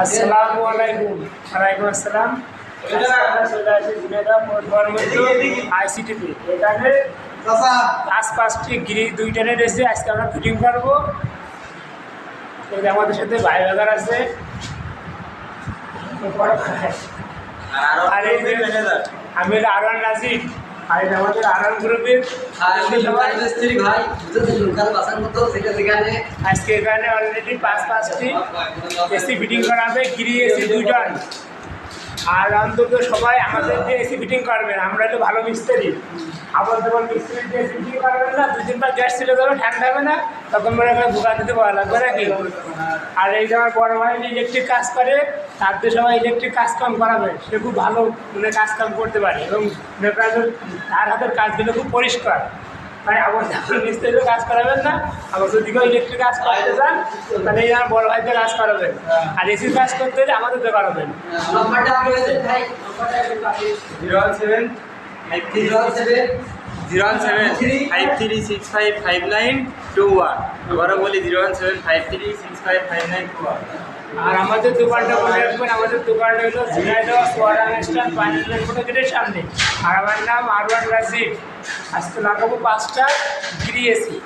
আসসালামু আলাইকুম। ওয়ালাইকুম আসসালাম। চলে আসি আইসিটিতে। এখানে পাঁচটি গিরি রয়েছে আজকে আমরা ফিটিং করব। এই যে আমাদের সাথে ভাই বাগার আছে। আর আমি হলো আরওয়ান নাজির। আর গ্রুপের আজকে এখানে অলরেডি পাঁচ পাঁচটি এসি ফিটিং করা হবে গিরি এসি দুই আর অন্তত সবাই আমাদের যে এসি ফিটিং করবেন আমরা হলো ভালো মিস্ত্রি। আবার যেমন মিস্ত্রি যে এসি ফিটিং করবেন না দুদিন পর গ্যাস ছিল দেবে ঠান্ডা হবে না। তখন মনে করেন দোকান দিতে পাওয়া লাগবে নাকি? আর এই যে আমার বড় ভাই ইলেকট্রিক কাজ করে তার দিয়ে সবাই ইলেকট্রিক কাজ কাম করাবে। সে খুব ভালো মানে কাজ কাম করতে পারে এবং মনে তার হাতের কাজগুলো খুব পরিষ্কার। তাই আবার যখন মিস্ত্রিতে কাজ করাবেন না আবার যদি কেউ ইলেকট্রিক কাজ করতে চান তাহলে এই আমার বড় ভাইতে কাজ করাবেন। আর এসির কাজ করতে হলে আমাদের দিয়ে করাবেন। Zero one seven five three zero one seven five three six five five nine two one. আবারও বলি zero one seven five three six five five nine two one. আর আমাদের দোকানটা মনে রাখবেন, আমাদের দোকানটা হলো ঝিনাইদহ সোয়ারাং স্ট্যান্ড পানির ফটো গেটের সামনে। আর আমার নাম আরওয়ান রাজিব। আজকে লাগাবো পাঁচটা গ্রি এসি।